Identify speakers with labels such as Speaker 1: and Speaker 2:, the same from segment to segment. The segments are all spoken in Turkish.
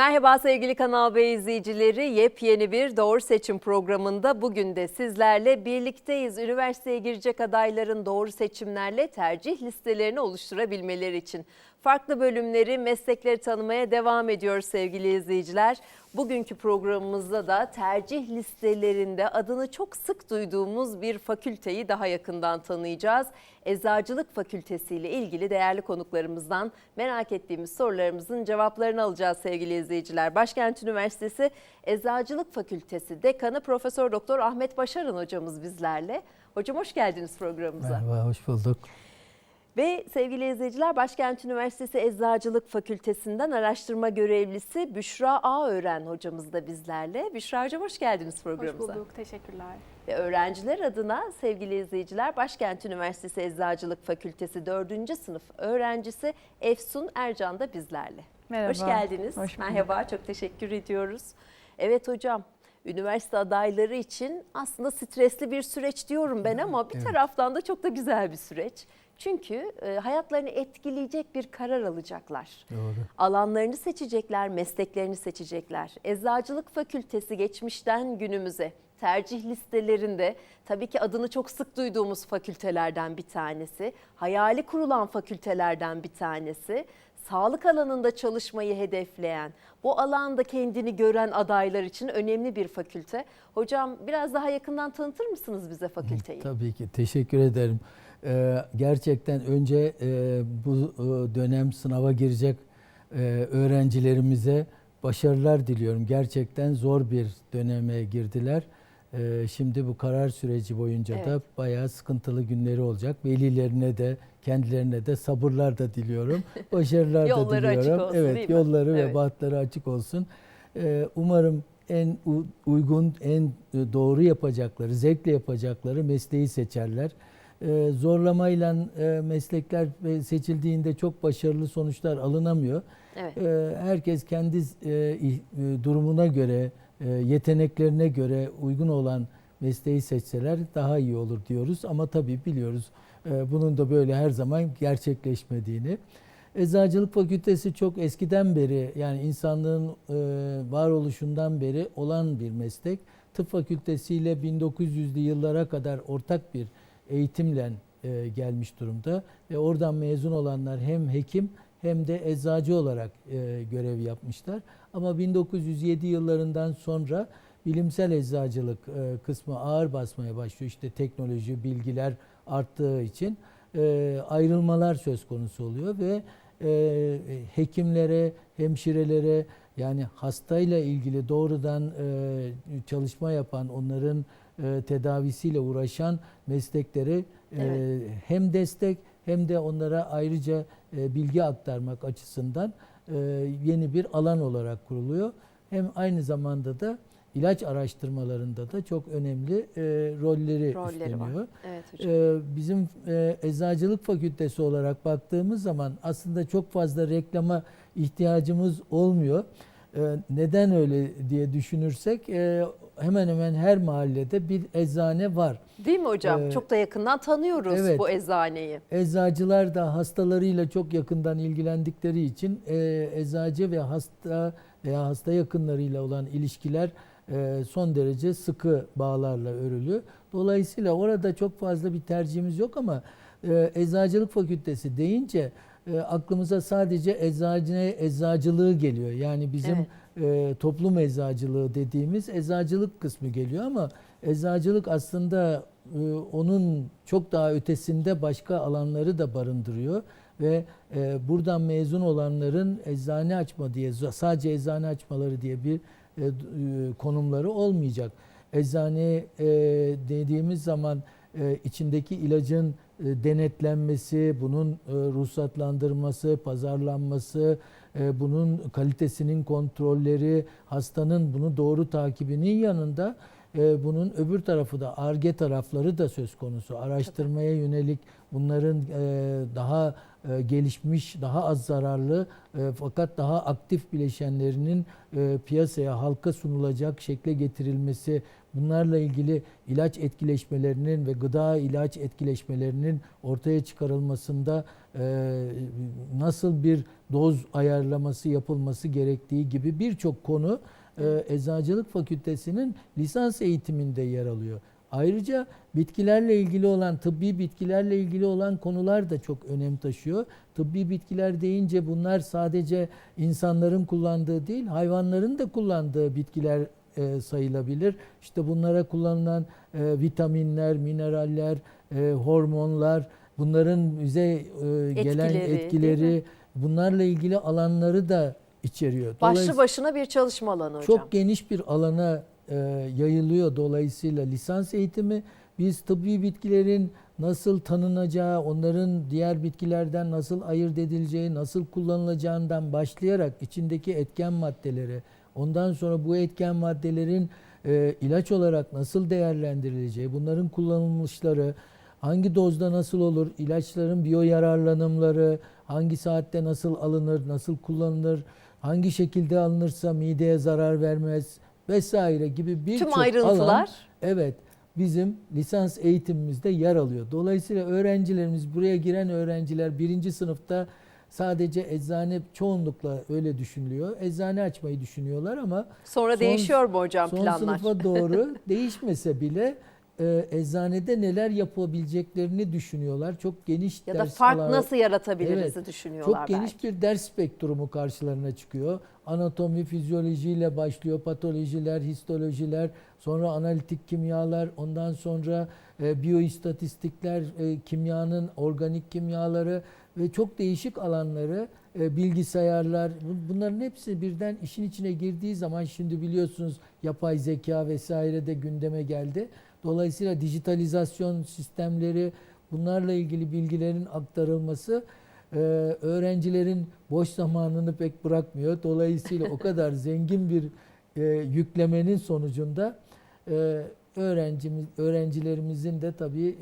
Speaker 1: Merhaba sevgili Kanal B izleyicileri. Yepyeni bir Doğru Seçim programında bugün de sizlerle birlikteyiz. Üniversiteye girecek adayların doğru seçimlerle tercih listelerini oluşturabilmeleri için. Farklı bölümleri, meslekleri tanımaya devam ediyoruz sevgili izleyiciler. Bugünkü programımızda da tercih listelerinde adını çok sık duyduğumuz bir fakülteyi daha yakından tanıyacağız. Eczacılık Fakültesi ile ilgili değerli konuklarımızdan merak ettiğimiz sorularımızın cevaplarını alacağız sevgili izleyiciler. Başkent Üniversitesi Eczacılık Fakültesi Dekanı Profesör Doktor Ahmet Başaran hocamız bizlerle. Hocam hoş geldiniz programımıza.
Speaker 2: Merhaba, hoş bulduk.
Speaker 1: Ve sevgili izleyiciler Başkent Üniversitesi Eczacılık Fakültesinden araştırma görevlisi Büşra Ağören hocamız da bizlerle. Büşra hocam hoş geldiniz
Speaker 3: Hoş
Speaker 1: programımıza.
Speaker 3: bulduk, teşekkürler.
Speaker 1: Ve öğrenciler adına sevgili izleyiciler Başkent Üniversitesi Eczacılık Fakültesi 4. sınıf öğrencisi Efsun Ercan da bizlerle.
Speaker 3: Merhaba.
Speaker 1: Hoş geldiniz.
Speaker 3: Hoş bulduk.
Speaker 1: Merhaba, çok teşekkür ediyoruz. Evet hocam, üniversite adayları için aslında stresli bir süreç diyorum ben ama bir
Speaker 2: Evet.
Speaker 1: taraftan da çok da güzel bir süreç. Çünkü e, hayatlarını etkileyecek bir karar alacaklar.
Speaker 2: Doğru.
Speaker 1: Alanlarını seçecekler, mesleklerini seçecekler. Eczacılık Fakültesi geçmişten günümüze tercih listelerinde tabii ki adını çok sık duyduğumuz fakültelerden bir tanesi. Hayali kurulan fakültelerden bir tanesi. Sağlık alanında çalışmayı hedefleyen, bu alanda kendini gören adaylar için önemli bir fakülte. Hocam biraz daha yakından tanıtır mısınız bize fakülteyi?
Speaker 2: Tabii ki, teşekkür ederim. Ee, gerçekten önce e, bu e, dönem sınava girecek e, öğrencilerimize başarılar diliyorum. Gerçekten zor bir döneme girdiler. Ee, şimdi bu karar süreci boyunca da
Speaker 1: Evet.
Speaker 2: bayağı sıkıntılı günleri olacak. Velilerine de kendilerine de sabırlar da diliyorum. Başarılar da diliyorum.
Speaker 1: olsun,
Speaker 2: evet, yolları
Speaker 1: Evet.
Speaker 2: ve bahtları açık olsun. Ee, umarım en uygun, en doğru yapacakları, zevkle yapacakları mesleği seçerler. Ee, zorlamayla e, meslekler e, seçildiğinde çok başarılı sonuçlar alınamıyor.
Speaker 1: Evet.
Speaker 2: Ee, herkes kendi e, durumuna göre, e, yeteneklerine göre uygun olan mesleği seçseler daha iyi olur diyoruz. Ama tabii biliyoruz e, bunun da böyle her zaman gerçekleşmediğini. Eczacılık Fakültesi çok eskiden beri yani insanlığın e, varoluşundan beri olan bir meslek. Tıp Fakültesi ile 1900'lü yıllara kadar ortak bir eğitimle e, gelmiş durumda ve oradan mezun olanlar hem hekim hem de eczacı olarak e, görev yapmışlar. Ama 1907 yıllarından sonra bilimsel eczacılık e, kısmı ağır basmaya başlıyor. İşte teknoloji, bilgiler arttığı için e, ayrılmalar söz konusu oluyor ve e, hekimlere, hemşirelere yani hastayla ilgili doğrudan e, çalışma yapan, onların e, tedavisiyle uğraşan mesleklere e,
Speaker 1: Evet.
Speaker 2: hem destek hem de onlara ayrıca e, bilgi aktarmak açısından e, yeni bir alan olarak kuruluyor. Hem aynı zamanda da ilaç araştırmalarında da çok önemli e, rolleri,
Speaker 1: Rolleri var.
Speaker 2: üstleniyor.
Speaker 1: Evet hocam.
Speaker 2: Ee, bizim e, eczacılık fakültesi olarak baktığımız zaman aslında çok fazla reklama ihtiyacımız olmuyor. Ee, neden öyle diye düşünürsek e, hemen hemen her mahallede bir eczane var.
Speaker 1: Değil mi hocam?
Speaker 2: Ee,
Speaker 1: Çok da yakından tanıyoruz
Speaker 2: evet.
Speaker 1: bu eczaneyi.
Speaker 2: Eczacılar da hastalarıyla çok yakından ilgilendikleri için e, eczacı ve hasta veya hasta yakınlarıyla olan ilişkiler e, son derece sıkı bağlarla örülü. Dolayısıyla orada çok fazla bir tercihimiz yok ama e, eczacılık fakültesi deyince e, aklımıza sadece eczane eczacılığı geliyor. Yani bizim e, toplum eczacılığı dediğimiz eczacılık kısmı geliyor ama eczacılık aslında e, onun çok daha ötesinde başka alanları da barındırıyor ve e, buradan mezun olanların eczane açma diye sadece eczane açmaları diye bir e, e, konumları olmayacak. Eczane e, dediğimiz zaman e, içindeki ilacın e, denetlenmesi, bunun e, ruhsatlandırması, pazarlanması, bunun kalitesinin kontrolleri, hastanın bunu doğru takibinin yanında e, bunun öbür tarafı da ARGE tarafları da söz konusu. Araştırmaya yönelik bunların e, daha e, gelişmiş, daha az zararlı e, fakat daha aktif bileşenlerinin e, piyasaya, halka sunulacak şekle getirilmesi, bunlarla ilgili ilaç etkileşmelerinin ve gıda ilaç etkileşmelerinin ortaya çıkarılmasında e, nasıl bir doz ayarlaması yapılması gerektiği gibi birçok konu e, Eczacılık Fakültesinin lisans eğitiminde yer alıyor. Ayrıca bitkilerle ilgili olan, tıbbi bitkilerle ilgili olan konular da çok önem taşıyor. Tıbbi bitkiler deyince bunlar sadece insanların kullandığı değil, hayvanların da kullandığı bitkiler e, sayılabilir. İşte bunlara kullanılan e, vitaminler, mineraller, e, hormonlar, bunların bize e, gelen
Speaker 1: Etkileri,
Speaker 2: etkileri, bunlarla ilgili alanları da içeriyor.
Speaker 1: Başlı başına bir çalışma alanı hocam.
Speaker 2: çok geniş bir alana e, yayılıyor dolayısıyla lisans eğitimi. Biz tıbbi bitkilerin nasıl tanınacağı, onların diğer bitkilerden nasıl ayırt edileceği, nasıl kullanılacağından başlayarak içindeki etken maddeleri, ondan sonra bu etken maddelerin e, ilaç olarak nasıl değerlendirileceği, bunların kullanılmışları, hangi dozda nasıl olur, ilaçların biyoyararlanımları, hangi saatte nasıl alınır, nasıl kullanılır, hangi şekilde alınırsa mideye zarar vermez vesaire gibi birçok
Speaker 1: Tüm ayrıntılar
Speaker 2: alan evet bizim lisans eğitimimizde yer alıyor. Dolayısıyla öğrencilerimiz buraya giren öğrenciler birinci sınıfta sadece eczane çoğunlukla öyle düşünülüyor. Eczane açmayı düşünüyorlar ama
Speaker 1: sonra
Speaker 2: son-
Speaker 1: değişiyor mu hocam
Speaker 2: son
Speaker 1: planlar?
Speaker 2: sınıfa doğru değişmese bile e, eczanede neler yapabileceklerini düşünüyorlar. Çok geniş
Speaker 1: Ya da
Speaker 2: ders
Speaker 1: fark nasıl yaratabiliriz
Speaker 2: Evet,
Speaker 1: düşünüyorlar
Speaker 2: çok geniş
Speaker 1: belki.
Speaker 2: bir ders spektrumu karşılarına çıkıyor. Anatomi, fizyolojiyle başlıyor, patolojiler, histolojiler, sonra analitik kimyalar, ondan sonra e, biyoistatistikler, e, kimyanın organik kimyaları ve çok değişik alanları, e, bilgisayarlar, bu- bunların hepsi birden işin içine girdiği zaman şimdi biliyorsunuz yapay zeka vesaire de gündeme geldi. Dolayısıyla dijitalizasyon sistemleri, bunlarla ilgili bilgilerin aktarılması e, öğrencilerin boş zamanını pek bırakmıyor. Dolayısıyla o kadar zengin bir e, yüklemenin sonucunda öğrencimiz öğrencilerimizin de tabii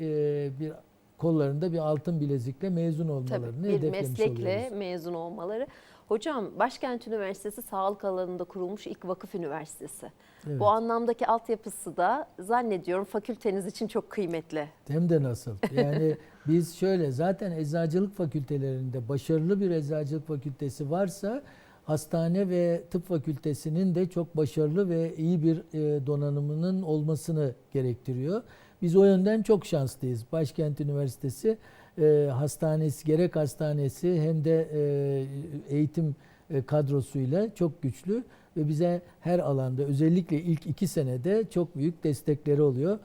Speaker 2: bir kollarında bir altın bilezikle mezun
Speaker 1: Tabii
Speaker 2: olmalarını
Speaker 1: bir
Speaker 2: hedeflemiş
Speaker 1: meslekle
Speaker 2: oluyoruz.
Speaker 1: mezun olmaları. Hocam Başkent Üniversitesi sağlık alanında kurulmuş ilk vakıf üniversitesi.
Speaker 2: Evet.
Speaker 1: Bu anlamdaki altyapısı da zannediyorum fakülteniz için çok kıymetli.
Speaker 2: Hem de nasıl? Yani biz şöyle zaten eczacılık fakültelerinde başarılı bir eczacılık fakültesi varsa hastane ve tıp fakültesinin de çok başarılı ve iyi bir e, donanımının olmasını gerektiriyor. Biz o yönden çok şanslıyız. Başkent Üniversitesi e, hastanesi gerek hastanesi hem de e, eğitim e, kadrosuyla çok güçlü ve bize her alanda özellikle ilk iki senede çok büyük destekleri oluyor.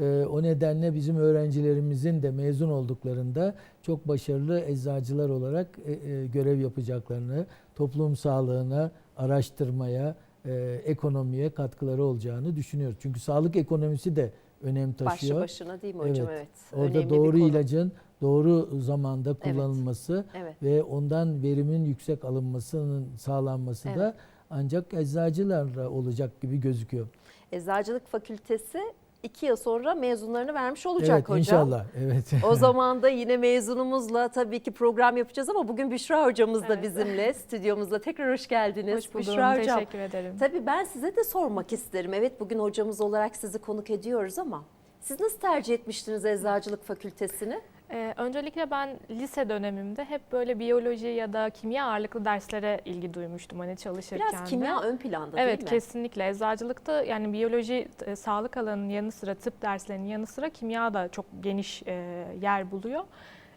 Speaker 2: Ee, O nedenle bizim öğrencilerimizin de mezun olduklarında çok başarılı eczacılar olarak e, e, görev yapacaklarını, toplum sağlığına, araştırmaya, e, ekonomiye katkıları olacağını düşünüyoruz. Çünkü sağlık ekonomisi de önem
Speaker 1: Başlı
Speaker 2: taşıyor.
Speaker 1: başına değil mi hocam? Evet.
Speaker 2: Orada
Speaker 1: Önemli
Speaker 2: doğru ilacın doğru zamanda kullanılması
Speaker 1: Evet.
Speaker 2: ve ondan verimin yüksek alınmasının sağlanması da
Speaker 1: Evet.
Speaker 2: ancak eczacılarla olacak gibi gözüküyor.
Speaker 1: Eczacılık Fakültesi iki yıl sonra mezunlarını vermiş olacak
Speaker 2: evet
Speaker 1: hocam.
Speaker 2: inşallah. Evet.
Speaker 1: O zaman da yine mezunumuzla tabii ki program yapacağız ama bugün Büşra hocamız da
Speaker 3: Evet.
Speaker 1: bizimle stüdyomuzda. Tekrar hoş geldiniz.
Speaker 3: Hoş buldum.
Speaker 1: Büşra hocam.
Speaker 3: Teşekkür ederim.
Speaker 1: Tabii ben size de sormak isterim. Evet bugün hocamız olarak sizi konuk ediyoruz ama siz nasıl tercih etmiştiniz Eczacılık Fakültesini?
Speaker 3: Ee, öncelikle ben lise dönemimde hep böyle biyoloji ya da kimya ağırlıklı derslere ilgi duymuştum hani çalışırken
Speaker 1: Biraz
Speaker 3: de.
Speaker 1: kimya ön planda
Speaker 3: Evet
Speaker 1: değil mi?
Speaker 3: kesinlikle. Eczacılıkta yani biyoloji, e, sağlık alanının yanı sıra tıp derslerinin yanı sıra kimya da çok geniş e, yer buluyor.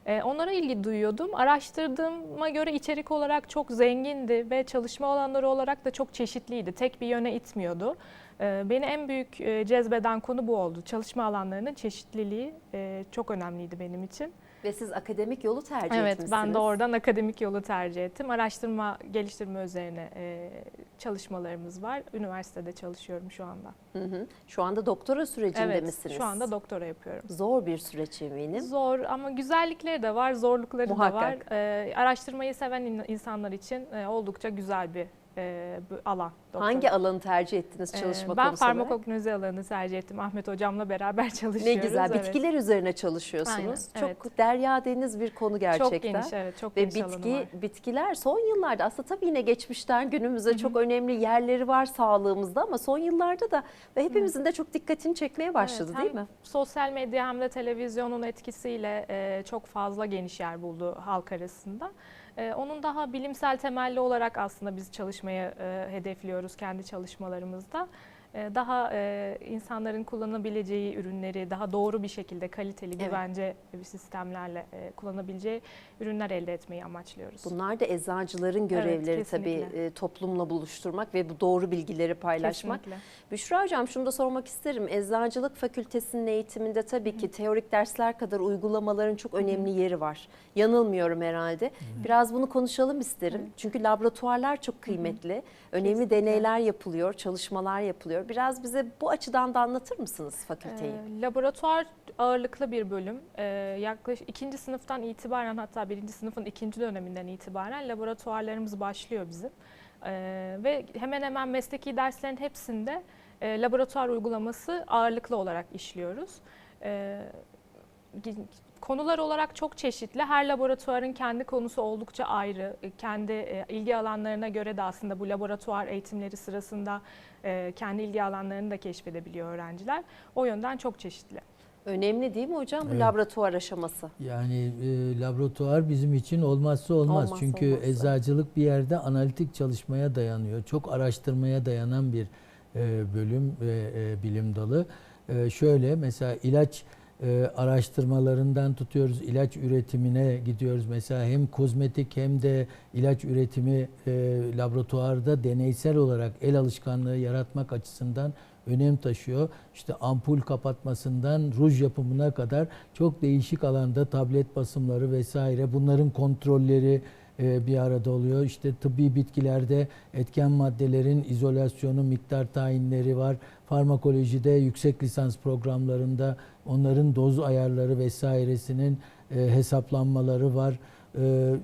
Speaker 3: E, onlara ilgi duyuyordum. Araştırdığıma göre içerik olarak çok zengindi ve çalışma alanları olarak da çok çeşitliydi. Tek bir yöne itmiyordu. E, beni en büyük e, cezbeden konu bu oldu. Çalışma alanlarının çeşitliliği e, çok önemliydi benim için.
Speaker 1: Ve siz akademik yolu tercih
Speaker 3: Evet,
Speaker 1: etmişsiniz.
Speaker 3: ben de oradan akademik yolu tercih ettim. Araştırma, geliştirme üzerine e, çalışmalarımız var. Üniversitede çalışıyorum şu anda.
Speaker 1: Hı hı. Şu anda doktora sürecinde
Speaker 3: evet,
Speaker 1: misiniz?
Speaker 3: şu anda doktora yapıyorum.
Speaker 1: Zor bir süreç eminim.
Speaker 3: Zor ama güzellikleri de var, zorlukları da var.
Speaker 1: Muhakkak.
Speaker 3: E, araştırmayı seven in- insanlar için e, oldukça güzel bir e, alan.
Speaker 1: Hangi
Speaker 3: doktora.
Speaker 1: alanı tercih ettiniz
Speaker 3: Ee,
Speaker 1: çalışma
Speaker 3: Ben
Speaker 1: konusu olarak?
Speaker 3: farmakognozi alanını tercih ettim. Ahmet hocamla beraber
Speaker 1: Ne
Speaker 3: çalışıyoruz.
Speaker 1: güzel.
Speaker 3: evet.
Speaker 1: Bitkiler üzerine çalışıyorsunuz.
Speaker 3: Aynen,
Speaker 1: Çok derya deniz bir konu gerçekten.
Speaker 3: Çok geniş evet çok
Speaker 1: Ve
Speaker 3: geniş alanı
Speaker 1: bitki
Speaker 3: var.
Speaker 1: bitkiler son yıllarda aslında tabii yine geçmişten günümüze çok önemli yerleri var sağlığımızda ama son yıllarda da ve hepimizin de çok dikkatini çekmeye başladı
Speaker 3: Evet,
Speaker 1: değil mi?
Speaker 3: Sosyal medya hem de televizyonun etkisiyle e, çok fazla geniş yer buldu halk arasında. E, onun daha bilimsel temelli olarak aslında biz çalışmayı e, hedefliyoruz kendi çalışmalarımızda. E, daha e, insanların kullanabileceği ürünleri daha doğru bir şekilde kaliteli,
Speaker 1: Evet.
Speaker 3: güvence sistemlerle e, kullanabileceği ürünler elde etmeyi amaçlıyoruz.
Speaker 1: Bunlar da eczacıların görevleri tabii
Speaker 3: kesinlikle.
Speaker 1: e, toplumla buluşturmak ve bu doğru bilgileri paylaşmak.
Speaker 3: Kesinlikle.
Speaker 1: Büşra Hocam şunu da sormak isterim. Eczacılık fakültesinin eğitiminde tabii ki teorik dersler kadar uygulamaların çok önemli yeri var. Yanılmıyorum herhalde. Biraz bunu konuşalım isterim. Çünkü laboratuvarlar çok kıymetli. Önemli
Speaker 3: Kesinlikle.
Speaker 1: deneyler yapılıyor, çalışmalar yapılıyor. Biraz bize bu açıdan da anlatır mısınız fakülteyi?
Speaker 3: Ee, laboratuvar ağırlıklı bir bölüm. Ee, yaklaşık ikinci sınıftan itibaren hatta birinci sınıfın ikinci döneminden itibaren laboratuvarlarımız başlıyor bizim. Ee, ve hemen hemen mesleki derslerin hepsinde e, laboratuvar uygulaması ağırlıklı olarak işliyoruz. Gi- Konular olarak çok çeşitli. Her laboratuvarın kendi konusu oldukça ayrı. E, Kendi e, ilgi alanlarına göre de aslında bu laboratuvar eğitimleri sırasında e, kendi ilgi alanlarını da keşfedebiliyor öğrenciler. O yönden çok çeşitli.
Speaker 1: Önemli değil mi hocam bu
Speaker 2: Evet.
Speaker 1: laboratuvar aşaması?
Speaker 2: Yani e, laboratuvar bizim için olmazsa olmaz.
Speaker 1: Olmazsa
Speaker 2: Çünkü
Speaker 1: olmazsa.
Speaker 2: eczacılık bir yerde analitik çalışmaya dayanıyor. Çok araştırmaya dayanan bir e, bölüm ve e, bilim dalı. E, şöyle mesela ilaç e, araştırmalarından tutuyoruz, ilaç üretimine gidiyoruz. Mesela hem kozmetik hem de ilaç üretimi e, laboratuvarda deneysel olarak el alışkanlığı yaratmak açısından önem taşıyor. İşte ampul kapatmasından ruj yapımına kadar çok değişik alanda tablet basımları vesaire bunların kontrolleri e, bir arada oluyor. İşte tıbbi bitkilerde etken maddelerin izolasyonu, miktar tayinleri var. Farmakolojide yüksek lisans programlarında onların doz ayarları vesairesinin e, hesaplanmaları var. E,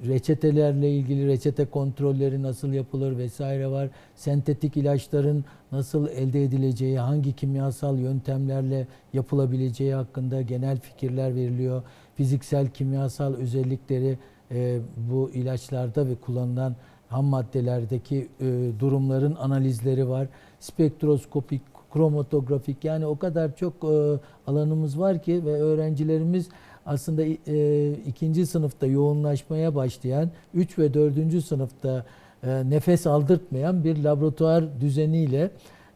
Speaker 2: reçetelerle ilgili reçete kontrolleri nasıl yapılır vesaire var. Sentetik ilaçların nasıl elde edileceği, hangi kimyasal yöntemlerle yapılabileceği hakkında genel fikirler veriliyor. Fiziksel, kimyasal özellikleri e, bu ilaçlarda ve kullanılan ham maddelerdeki e, durumların analizleri var. Spektroskopik, kromatografik yani o kadar çok e, alanımız var ki ve öğrencilerimiz aslında e, ikinci sınıfta yoğunlaşmaya başlayan, 3 ve 4. sınıfta e, nefes aldırtmayan bir laboratuvar düzeniyle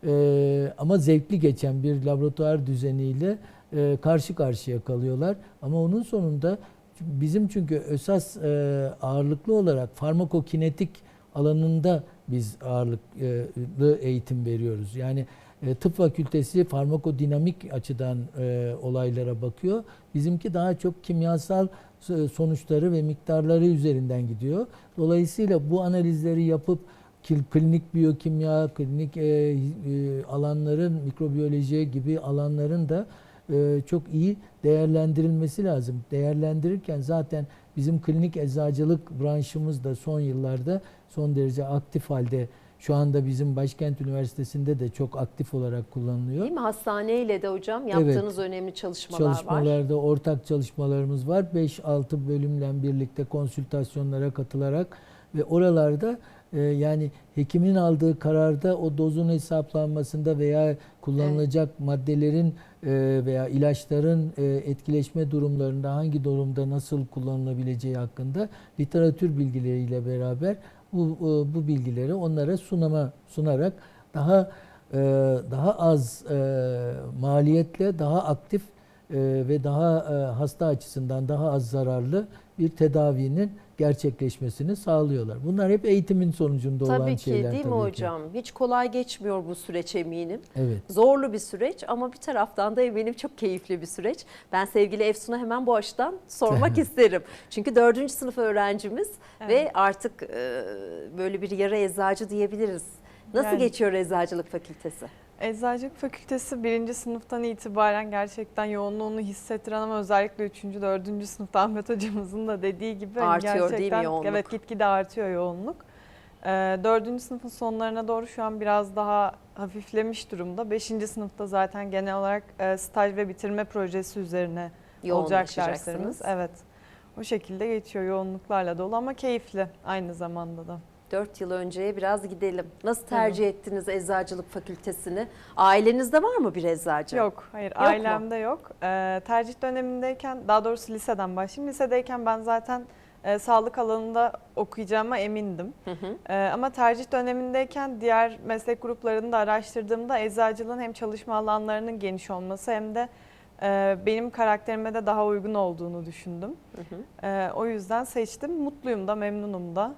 Speaker 2: e, ama zevkli geçen bir laboratuvar düzeniyle e, karşı karşıya kalıyorlar. Ama onun sonunda bizim çünkü esas e, ağırlıklı olarak farmakokinetik alanında biz ağırlıklı eğitim veriyoruz. Yani e, tıp fakültesi farmakodinamik açıdan e, olaylara bakıyor. Bizimki daha çok kimyasal e, sonuçları ve miktarları üzerinden gidiyor. Dolayısıyla bu analizleri yapıp klinik biyokimya, klinik e, e, alanların mikrobiyoloji gibi alanların da e, çok iyi değerlendirilmesi lazım. Değerlendirirken zaten bizim klinik eczacılık branşımız da son yıllarda son derece aktif halde şu anda bizim Başkent Üniversitesi'nde de çok aktif olarak kullanılıyor.
Speaker 1: Değil mi? Hastaneyle de hocam yaptığınız önemli çalışmalar, var.
Speaker 2: Çalışmalarda ortak çalışmalarımız var. 5-6 bölümle birlikte konsültasyonlara katılarak ve oralarda e, yani hekimin aldığı kararda o dozun hesaplanmasında veya kullanılacak maddelerin e, veya ilaçların e, etkileşme durumlarında hangi durumda nasıl kullanılabileceği hakkında literatür bilgileriyle beraber bu, bu- bu bilgileri onlara sunama sunarak daha e, daha az e, maliyetle daha aktif e, ve daha e, hasta açısından daha az zararlı bir tedavinin gerçekleşmesini sağlıyorlar. Bunlar hep eğitimin sonucunda olan
Speaker 1: Tabii ki
Speaker 2: şeyler
Speaker 1: değil mi
Speaker 2: ki.
Speaker 1: hocam? Hiç kolay geçmiyor bu süreç eminim.
Speaker 2: Evet.
Speaker 1: Zorlu bir süreç ama bir taraftan da eminim çok keyifli bir süreç. Ben sevgili Efsun'a hemen bu açıdan sormak isterim. Çünkü dördüncü sınıf öğrencimiz ve
Speaker 3: Evet.
Speaker 1: artık e, böyle bir yarı eczacı diyebiliriz. Nasıl
Speaker 4: Yani-
Speaker 1: geçiyor eczacılık fakültesi?
Speaker 4: Eczacılık Fakültesi birinci sınıftan itibaren gerçekten yoğunluğunu hissettiren ama özellikle üçüncü, dördüncü sınıfta Ahmet hocamızın da dediği gibi hani
Speaker 1: Artıyor değil mi
Speaker 4: gerçekten
Speaker 1: yoğunluk?
Speaker 4: evet gitgide artıyor yoğunluk. Ee, dördüncü sınıfın sonlarına doğru şu an biraz daha hafiflemiş durumda. Beşinci sınıfta zaten genel olarak e, staj ve bitirme projesi üzerine olacak derslerimiz. Evet. O şekilde geçiyor yoğunluklarla dolu ama keyifli aynı zamanda da.
Speaker 1: 4 yıl önceye biraz gidelim. Nasıl tercih ettiniz eczacılık fakültesini? Ailenizde var mı bir eczacı?
Speaker 4: Yok, hayır
Speaker 1: mu?
Speaker 4: ailemde yok. Ee, tercih dönemindeyken, daha doğrusu liseden başlayayım. Lisedeyken ben zaten e, sağlık alanında okuyacağıma emindim.
Speaker 1: Hı hı.
Speaker 4: Ee, ama tercih dönemindeyken diğer meslek gruplarını da araştırdığımda eczacılığın hem çalışma alanlarının geniş olması hem de e, benim karakterime de daha uygun olduğunu düşündüm.
Speaker 1: Hı hı.
Speaker 4: Ee, o yüzden seçtim. Mutluyum da, memnunum da.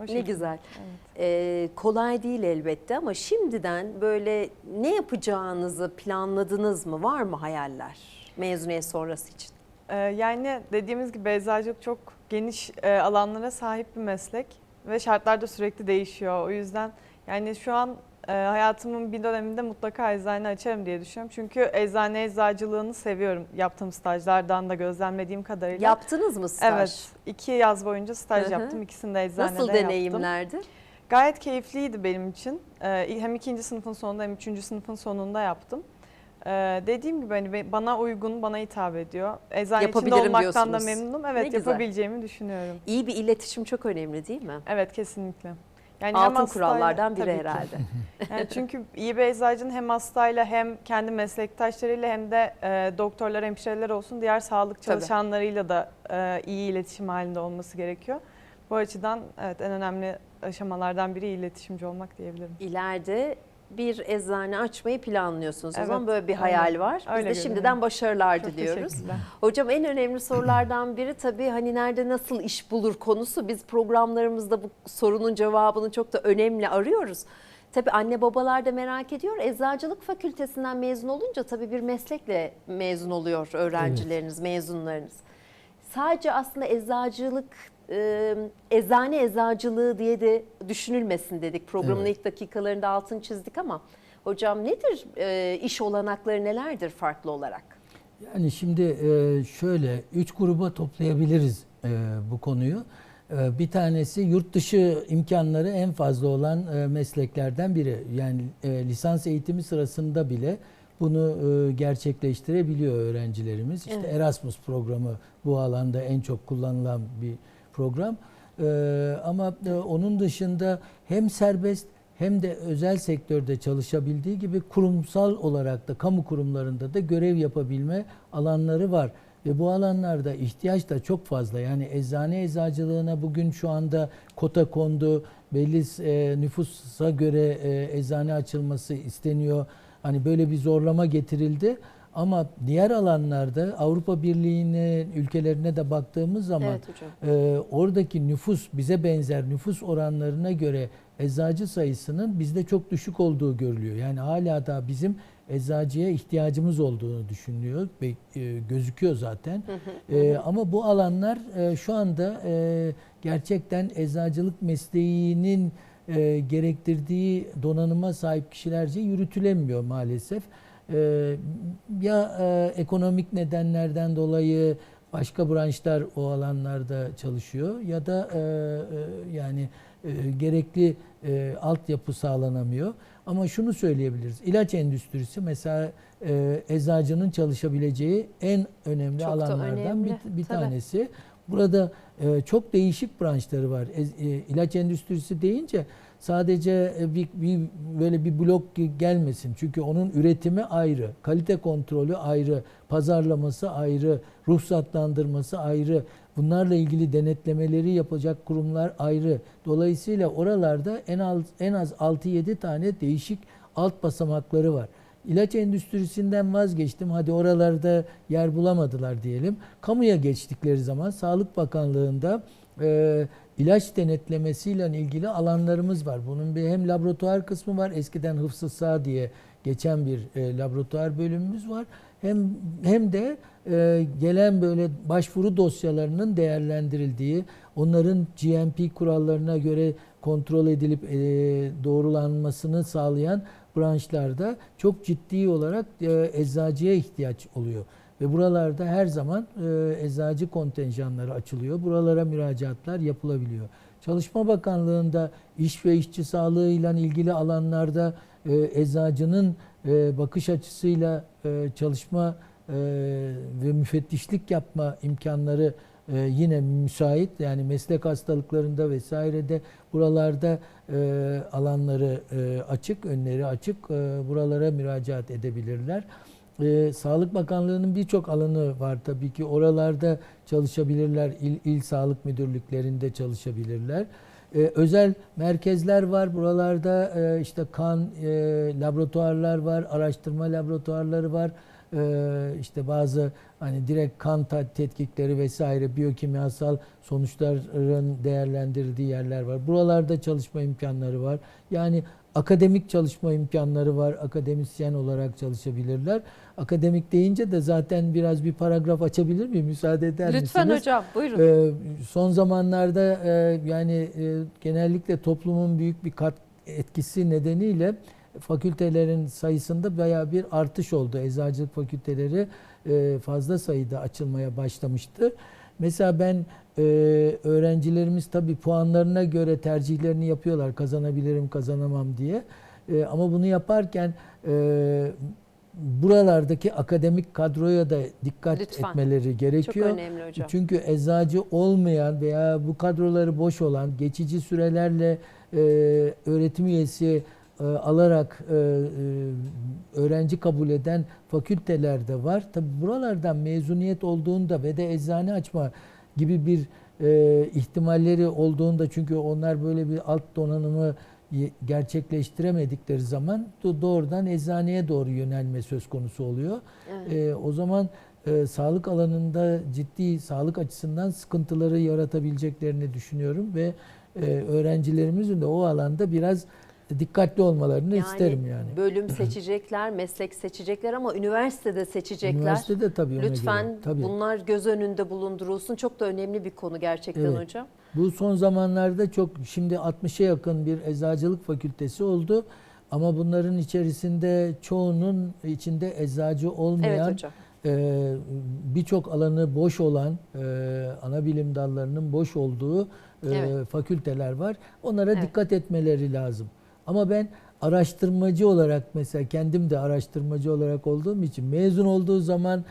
Speaker 4: O
Speaker 1: Ne güzel.
Speaker 4: Evet.
Speaker 1: Ee, kolay değil elbette ama şimdiden böyle ne yapacağınızı planladınız mı? Var mı hayaller mezuniyet sonrası için?
Speaker 4: Ee, yani dediğimiz gibi eczacılık çok geniş e, alanlara sahip bir meslek ve şartlar da sürekli değişiyor. O yüzden yani şu an e, hayatımın bir döneminde mutlaka eczane açarım diye düşünüyorum. Çünkü eczane eczacılığını seviyorum. Yaptığım stajlardan da gözlemlediğim kadarıyla.
Speaker 1: Yaptınız mı staj?
Speaker 4: Evet. iki yaz boyunca staj
Speaker 1: Hı hı.
Speaker 4: yaptım. İkisini de eczanede
Speaker 1: Nasıl
Speaker 4: yaptım.
Speaker 1: deneyimlerdi?
Speaker 4: Gayet keyifliydi benim için. Ee, hem ikinci sınıfın sonunda hem üçüncü sınıfın sonunda yaptım. Ee, dediğim gibi hani bana uygun, bana hitap ediyor. Eczane içinde olmaktan da
Speaker 1: diyorsunuz.
Speaker 4: memnunum.
Speaker 1: Ne
Speaker 4: Evet yapabileceğimi düşünüyorum.
Speaker 1: İyi bir iletişim çok önemli değil mi?
Speaker 4: Evet kesinlikle. Yani
Speaker 1: Altın
Speaker 4: hastayla-
Speaker 1: kurallardan biri
Speaker 4: Tabii
Speaker 1: herhalde.
Speaker 4: Yani çünkü iyi bir eczacının hem hastayla hem kendi meslektaşlarıyla hem de e, doktorlar, hemşireler olsun diğer sağlık
Speaker 1: Tabii.
Speaker 4: çalışanlarıyla da e, iyi iletişim halinde olması gerekiyor. Bu açıdan evet en önemli aşamalardan biri iletişimci olmak diyebilirim.
Speaker 1: İleride bir eczane açmayı planlıyorsunuz. O
Speaker 4: Evet,
Speaker 1: zaman böyle bir hayal var. Biz
Speaker 4: Öyle
Speaker 1: de
Speaker 4: görünüyor.
Speaker 1: şimdiden başarılar
Speaker 4: Çok
Speaker 1: diliyoruz. Hocam en önemli sorulardan biri tabii hani nerede nasıl iş bulur konusu. Biz programlarımızda bu sorunun cevabını çok da önemli arıyoruz. Tabii anne babalar da merak ediyor. Eczacılık fakültesinden mezun olunca tabii bir meslekle mezun oluyor öğrencileriniz, mezunlarınız. Sadece aslında eczacılık, e, eczane eczacılığı diye de düşünülmesin dedik. Programın
Speaker 2: Evet.
Speaker 1: ilk dakikalarında altını çizdik ama hocam nedir e, iş olanakları nelerdir farklı olarak?
Speaker 2: Yani şimdi e, şöyle üç gruba toplayabiliriz e, bu konuyu. E, Bir tanesi yurt dışı imkanları en fazla olan e, mesleklerden biri. Yani e, lisans eğitimi sırasında bile bunu e, gerçekleştirebiliyor öğrencilerimiz. İşte
Speaker 1: Evet.
Speaker 2: Erasmus programı bu alanda en çok kullanılan bir program. E, Ama e, onun dışında hem serbest hem de özel sektörde çalışabildiği gibi kurumsal olarak da kamu kurumlarında da görev yapabilme alanları var. Ve bu alanlarda ihtiyaç da çok fazla. Yani eczane eczacılığına bugün şu anda kota kondu. Belli e, nüfusa göre e, eczane açılması isteniyor. Hani böyle bir zorlama getirildi. Ama diğer alanlarda Avrupa Birliği'nin ülkelerine de baktığımız zaman
Speaker 1: Evet
Speaker 2: ee, oradaki nüfus bize benzer nüfus oranlarına göre eczacı sayısının bizde çok düşük olduğu görülüyor. Yani hala da bizim eczacıya ihtiyacımız olduğunu düşünülüyor ve e, gözüküyor zaten. Ee, ama bu alanlar e, şu anda e, gerçekten eczacılık mesleğinin e, gerektirdiği donanıma sahip kişilerce yürütülemiyor maalesef. Ee, ya e, ekonomik nedenlerden dolayı başka branşlar o alanlarda çalışıyor ya da e, e, yani e, gerekli e, altyapı sağlanamıyor. Ama şunu söyleyebiliriz. İlaç endüstrisi mesela e, eczacının çalışabileceği en önemli
Speaker 1: Çok da
Speaker 2: alanlardan
Speaker 1: önemli,
Speaker 2: bir, bir
Speaker 1: tabii.
Speaker 2: tanesi. Burada e, çok değişik branşları var. E, e, ilaç endüstrisi deyince sadece e, bir, bir böyle bir blok gelmesin. Çünkü onun üretimi ayrı, kalite kontrolü ayrı, pazarlaması ayrı, ruhsatlandırması ayrı. Bunlarla ilgili denetlemeleri yapacak kurumlar ayrı. Dolayısıyla oralarda en az en az 6-7 tane değişik alt basamakları var. İlaç endüstrisinden vazgeçtim. Hadi oralarda yer bulamadılar diyelim. Kamuya geçtikleri zaman Sağlık Bakanlığı'nda e, ilaç denetlemesiyle ilgili alanlarımız var. Bunun bir hem laboratuvar kısmı var. Eskiden Hıfzı Sağ diye geçen bir e, laboratuvar bölümümüz var. Hem hem de e, gelen böyle başvuru dosyalarının değerlendirildiği, onların GMP kurallarına göre kontrol edilip e, doğrulanmasını sağlayan branşlarda çok ciddi olarak e, eczacıya ihtiyaç oluyor. Ve buralarda her zaman e, eczacı kontenjanları açılıyor. Buralara müracaatlar yapılabiliyor. Çalışma Bakanlığı'nda iş ve işçi sağlığıyla ilgili alanlarda e, eczacının e, bakış açısıyla e, çalışma e, ve müfettişlik yapma imkanları e, yine müsait. Yani meslek hastalıklarında vesairede buralarda e, alanları e, açık, önleri açık. E, buralara müracaat edebilirler. E, Sağlık Bakanlığı'nın birçok alanı var tabii ki. Oralarda çalışabilirler. İl, il sağlık müdürlüklerinde çalışabilirler. E, özel merkezler var. Buralarda e, işte kan e, laboratuvarlar var, araştırma laboratuvarları var. E, işte bazı hani direkt kan tetkikleri vesaire biyokimyasal sonuçların değerlendirildiği yerler var. Buralarda çalışma imkanları var. Yani akademik çalışma imkanları var. Akademisyen olarak çalışabilirler. Akademik deyince de zaten biraz bir paragraf açabilir miyim? Müsaade eder
Speaker 1: Lütfen
Speaker 2: misiniz?
Speaker 1: hocam buyurun.
Speaker 2: Ee, son zamanlarda e, yani e, genellikle toplumun büyük bir kat etkisi nedeniyle fakültelerin sayısında bayağı bir artış oldu. Eczacılık fakülteleri e, fazla sayıda açılmaya başlamıştı. Mesela ben e, öğrencilerimiz tabii puanlarına göre tercihlerini yapıyorlar. Kazanabilirim, kazanamam diye. E, ama bunu yaparken e, buralardaki akademik kadroya da dikkat
Speaker 1: Lütfen.
Speaker 2: etmeleri
Speaker 1: Çok
Speaker 2: gerekiyor.
Speaker 1: önemli hocam.
Speaker 2: Çünkü eczacı olmayan veya bu kadroları boş olan geçici sürelerle e, öğretim üyesi e, alarak e, e, öğrenci kabul eden fakülteler de var. Tabi buralardan mezuniyet olduğunda ve de eczane açma gibi bir e, ihtimalleri olduğunda çünkü onlar böyle bir alt donanımı gerçekleştiremedikleri zaman do- doğrudan eczaneye doğru yönelme söz konusu oluyor.
Speaker 1: Evet.
Speaker 2: E, o zaman e, sağlık alanında ciddi sağlık açısından sıkıntıları yaratabileceklerini düşünüyorum ve e, öğrencilerimizin de o alanda biraz dikkatli olmalarını isterim yani.
Speaker 1: Bölüm seçecekler, meslek seçecekler ama üniversitede seçecekler.
Speaker 2: Üniversitede tabii ona
Speaker 1: Lütfen
Speaker 2: göre. Tabii.
Speaker 1: bunlar göz önünde bulundurulsun. Çok da önemli bir konu gerçekten
Speaker 2: Evet.
Speaker 1: hocam.
Speaker 2: Bu son zamanlarda çok şimdi 60'a yakın bir eczacılık fakültesi oldu. Ama bunların içerisinde çoğunun içinde eczacı
Speaker 1: Evet
Speaker 2: olmayan
Speaker 1: hocam.
Speaker 2: e, birçok alanı boş olan e, ana bilim dallarının boş olduğu e,
Speaker 1: Evet.
Speaker 2: fakülteler var. Onlara
Speaker 1: Evet.
Speaker 2: dikkat etmeleri lazım. Ama ben araştırmacı olarak mesela kendim de araştırmacı olarak olduğum için mezun olduğu zaman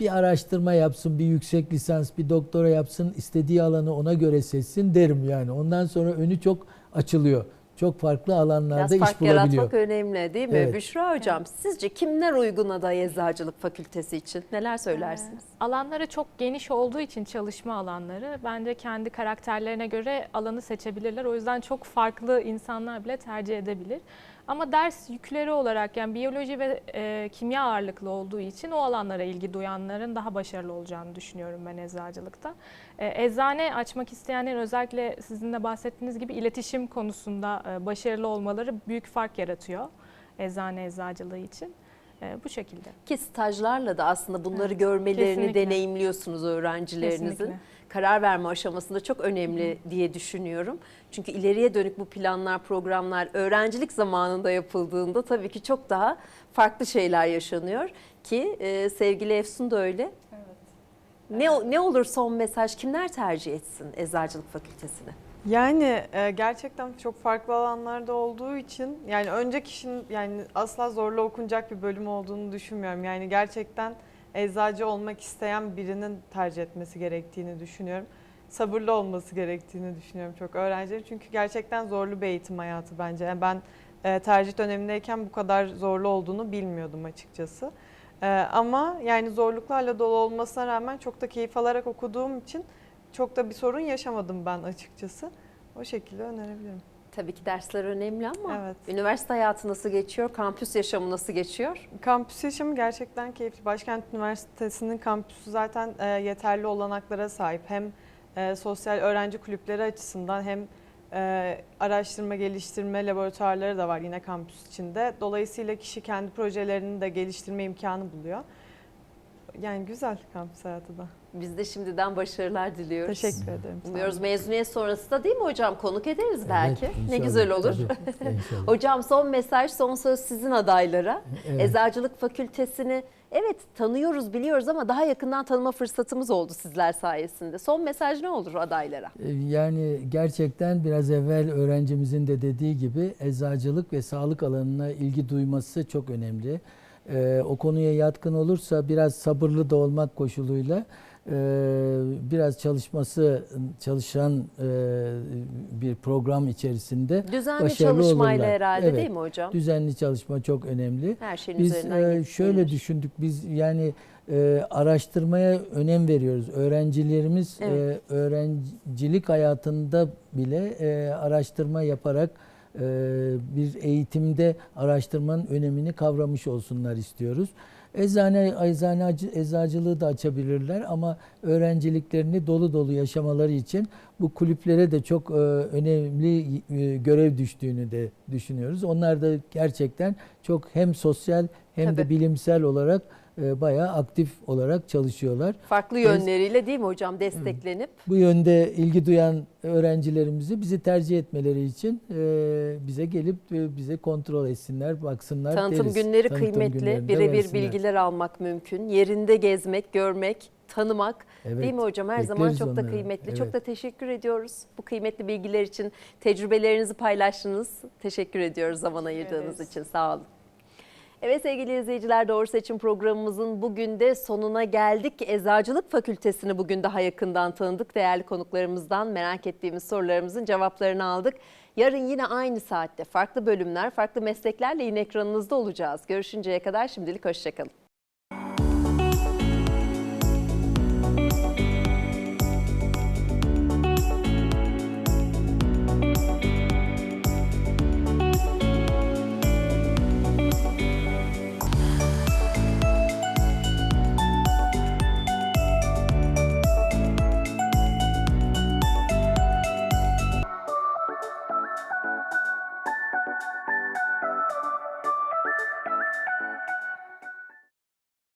Speaker 2: bir araştırma yapsın, bir yüksek lisans, bir doktora yapsın, istediği alanı ona göre seçsin derim yani. Ondan sonra önü çok açılıyor. Çok farklı alanlarda
Speaker 1: Biraz
Speaker 2: iş
Speaker 1: fark
Speaker 2: bulabiliyor.
Speaker 1: yaratmak önemli değil mi?
Speaker 2: Evet.
Speaker 1: Büşra hocam sizce kimler uygun aday eczacılık fakültesi için? Neler söylersiniz?
Speaker 3: Alanları çok geniş olduğu için çalışma alanları bence kendi karakterlerine göre alanı seçebilirler. O yüzden çok farklı insanlar bile tercih edebilir. Ama ders yükleri olarak yani biyoloji ve e, kimya ağırlıklı olduğu için o alanlara ilgi duyanların daha başarılı olacağını düşünüyorum ben eczacılıkta. E, eczane açmak isteyenlerin özellikle sizin de bahsettiğiniz gibi iletişim konusunda e, başarılı olmaları büyük fark yaratıyor eczane eczacılığı için. E, bu şekilde.
Speaker 1: Ki stajlarla da aslında bunları
Speaker 3: Evet,
Speaker 1: görmelerini
Speaker 3: kesinlikle.
Speaker 1: deneyimliyorsunuz öğrencilerinizin.
Speaker 3: Kesinlikle.
Speaker 1: Karar verme aşamasında çok önemli diye düşünüyorum. Çünkü ileriye dönük bu planlar, programlar öğrencilik zamanında yapıldığında tabii ki çok daha farklı şeyler yaşanıyor. Ki e, sevgili Efsun da öyle. Ne, ne olur son mesaj kimler tercih etsin eczacılık fakültesini?
Speaker 4: Yani e, gerçekten çok farklı alanlarda olduğu için yani önce kişinin yani asla zorla okunacak bir bölüm olduğunu düşünmüyorum. Yani gerçekten eczacı olmak isteyen birinin tercih etmesi gerektiğini düşünüyorum. Sabırlı olması gerektiğini düşünüyorum çok öğrencilerin. Çünkü gerçekten zorlu bir eğitim hayatı bence. Yani ben e, tercih dönemindeyken bu kadar zorlu olduğunu bilmiyordum açıkçası. E, ama yani zorluklarla dolu olmasına rağmen çok da keyif alarak okuduğum için çok da bir sorun yaşamadım ben açıkçası. O şekilde önerebilirim.
Speaker 1: Tabii ki dersler önemli ama
Speaker 4: Evet.
Speaker 1: üniversite hayatı nasıl geçiyor? Kampüs yaşamı nasıl geçiyor?
Speaker 4: Kampüs yaşamı gerçekten keyifli. Başkent Üniversitesi'nin kampüsü zaten e, yeterli olanaklara sahip. Hem e, sosyal öğrenci kulüpleri açısından hem e, araştırma geliştirme laboratuvarları da var yine kampüs içinde. Dolayısıyla kişi kendi projelerini de geliştirme imkanı buluyor. Yani güzel kampüs hayatı da.
Speaker 1: Biz de şimdiden başarılar diliyoruz.
Speaker 4: Teşekkür ederim.
Speaker 1: Umuyoruz mezuniyet sonrası da değil mi hocam? Konuk ederiz belki.
Speaker 2: Evet,
Speaker 1: ne güzel olur.
Speaker 2: Tabii.
Speaker 1: Hocam son mesaj, son söz sizin adaylara.
Speaker 2: Evet.
Speaker 1: Eczacılık Fakültesini evet tanıyoruz, biliyoruz ama daha yakından tanıma fırsatımız oldu sizler sayesinde. Son mesaj ne olur adaylara?
Speaker 2: E, Yani gerçekten biraz evvel öğrencimizin de dediği gibi eczacılık ve sağlık alanına ilgi duyması çok önemli. E, o konuya yatkın olursa biraz sabırlı da olmak koşuluyla biraz çalışması çalışan e, bir program içerisinde
Speaker 1: Düzenli
Speaker 2: başarılı
Speaker 1: çalışmayla
Speaker 2: olurlar.
Speaker 1: herhalde
Speaker 2: Evet.
Speaker 1: değil mi hocam?
Speaker 2: düzenli çalışma çok önemli.
Speaker 1: Her şeyin
Speaker 2: Biz
Speaker 1: üzerinden
Speaker 2: e,
Speaker 1: gelir.
Speaker 2: şöyle düşündük. Biz yani e, araştırmaya önem veriyoruz. Öğrencilerimiz
Speaker 1: Evet.
Speaker 2: öğrencilik hayatında bile araştırma yaparak bir eğitimde araştırmanın önemini kavramış olsunlar istiyoruz. Eczane, eczane eczacılığı da açabilirler ama öğrenciliklerini dolu dolu yaşamaları için bu kulüplere de çok e, önemli e, görev düştüğünü de düşünüyoruz. Onlar da gerçekten çok hem sosyal hem
Speaker 1: Tabii.
Speaker 2: de bilimsel olarak e, bayağı aktif olarak çalışıyorlar.
Speaker 1: Farklı yönleriyle değil mi hocam desteklenip?
Speaker 2: Bu yönde ilgi duyan öğrencilerimizi bizi tercih etmeleri için e, bize gelip e, bize kontrol etsinler, baksınlar
Speaker 1: Tanıtım
Speaker 2: deriz.
Speaker 1: günleri
Speaker 2: Tanıtım
Speaker 1: kıymetli. Birebir bilgiler almak mümkün. Yerinde gezmek, görmek, tanımak.
Speaker 2: Evet,
Speaker 1: Değil mi hocam? Her zaman çok da
Speaker 2: onları.
Speaker 1: kıymetli. Çok
Speaker 2: Evet.
Speaker 1: da teşekkür ediyoruz. Bu kıymetli bilgiler için tecrübelerinizi paylaştınız. Teşekkür ediyoruz zaman ayırdığınız
Speaker 4: ederiz.
Speaker 1: için. Sağ olun. Evet sevgili izleyiciler Doğru Seçim programımızın bugün de sonuna geldik. Eczacılık Fakültesini bugün daha yakından tanıdık. Değerli konuklarımızdan merak ettiğimiz sorularımızın cevaplarını aldık. Yarın yine aynı saatte farklı bölümler, farklı mesleklerle yine ekranınızda olacağız. Görüşünceye kadar şimdilik hoşçakalın.